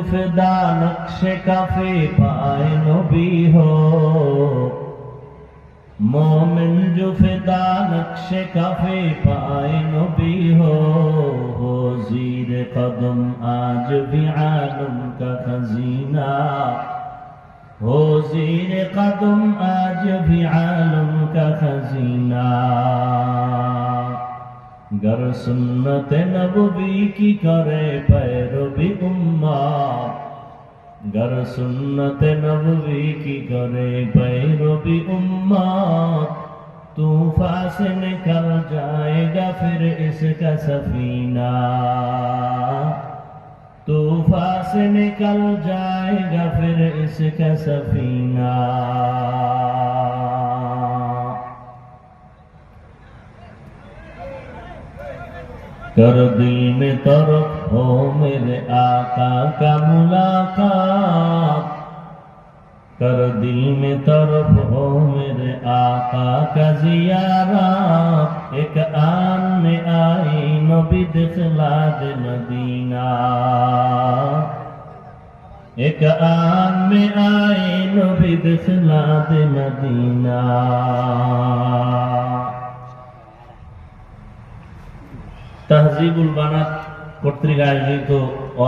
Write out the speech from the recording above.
জুফদা নকশে cafe পায় নবী হো। মোমেন জুফদা নকশে কাফে পায় নবী হো। হো জির কদম আজ ভি আলম কা খজিনা। হো জির কদম আজ ভি আলম কা খজিনা। گر سنت نبوی کی کرے پیروی امت گر سنت نبوی کی کرے پیروی امت طوفان سے نکل جائے گا پھر اس کا سفینہ طوفان سے نکل جائے گا پھر اس کا سفینہ کر دل میں طرف ہو میرے آقا کا ملاقات کر دل میں طرف ہو میرے آقا کا زیارات ایک آن میں آئی نبی دخلا دے مدینہ ایک آن میں آئی نبی دخلا دے مدینہ তাহজিবুল বানাত কর্তৃক আয়োজিত